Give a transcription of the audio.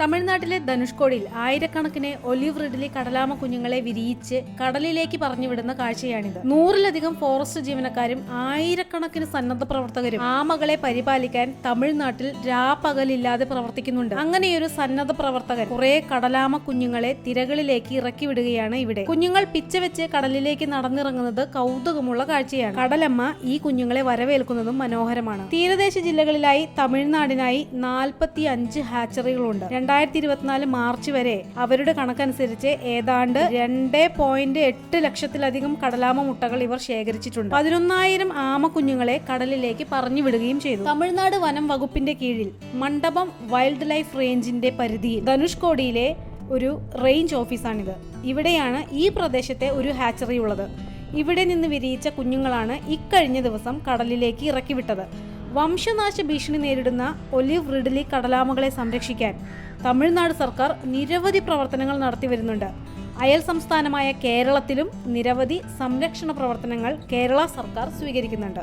തമിഴ്നാട്ടിലെ ധനുഷ്കോടിയിൽ ആയിരക്കണക്കിന് olive Ridley കടലാമ കുഞ്ഞുങ്ങളെ വിരിയിച്ച് കടലിലേക്ക് പറഞ്ഞുവിടുന്ന കാഴ്ചയാണിത്. നൂറിലധികം ഫോറസ്റ്റ് ജീവനക്കാരും ആയിരക്കണക്കിന് സന്നദ്ധ പ്രവർത്തകരും ആമകളെ പരിപാലിക്കാൻ തമിഴ്നാട്ടിൽ രാപ്പകലില്ലാതെ പ്രവർത്തിക്കുന്നുണ്ട്. അങ്ങനെയൊരു സന്നദ്ധ പ്രവർത്തകർ കുറെ കടലാമ കുഞ്ഞുങ്ങളെ തിരകളിലേക്ക് ഇറക്കി വിടുകയാണ് ഇവിടെ. കുഞ്ഞുങ്ങൾ പിച്ചവെച്ച് കടലിലേക്ക് നടന്നിറങ്ങുന്നത് കൗതുകമുള്ള കാഴ്ചയാണ്. കടലമ്മ ഈ കുഞ്ഞുങ്ങളെ വരവേൽക്കുന്നതും മനോഹരമാണ്. തീരദേശ ജില്ലകളിലായി തമിഴ്നാടിനായി നാൽപ്പത്തി അഞ്ച് ഹാച്ചറികളുണ്ട് രണ്ടായിരത്തി ഇരുപത്തിനാല് മാർച്ച് വരെ അവരുടെ കണക്കനുസരിച്ച് ഏതാണ്ട് രണ്ട് പോയിന്റ് എട്ട് ലക്ഷത്തിലധികം കടലാമ മുട്ടകൾ ഇവർ ശേഖരിച്ചിട്ടുണ്ട്. പതിനൊന്നായിരം ആമ കുഞ്ഞുങ്ങളെ കടലിലേക്ക് പറഞ്ഞു വിടുകയും ചെയ്തു. തമിഴ്നാട് വനം വകുപ്പിന്റെ കീഴിൽ മണ്ഡപം വൈൽഡ് ലൈഫ് റേഞ്ചിന്റെ പരിധിയിൽ ധനുഷ്കോടിയിലെ ഒരു റേഞ്ച് ഓഫീസാണിത്. ഇവിടെയാണ് ഈ പ്രദേശത്തെ ഒരു ഹാച്ചറി ഉള്ളത്. ഇവിടെ നിന്ന് വിരിയിച്ച കുഞ്ഞുങ്ങളാണ് ഇക്കഴിഞ്ഞ ദിവസം കടലിലേക്ക് ഇറക്കിവിട്ടത്. വംശനാശ ഭീഷണി നേരിടുന്ന ഒലിവ് റിഡ്ലി കടലാമകളെ സംരക്ഷിക്കാൻ തമിഴ്നാട് സർക്കാർ നിരവധി പ്രവർത്തനങ്ങൾ നടത്തി വരുന്നുണ്ട്. അയൽ സംസ്ഥാനമായ കേരളത്തിലും നിരവധി സംരക്ഷണ പ്രവർത്തനങ്ങൾ കേരള സർക്കാർ സ്വീകരിക്കുന്നുണ്ട്.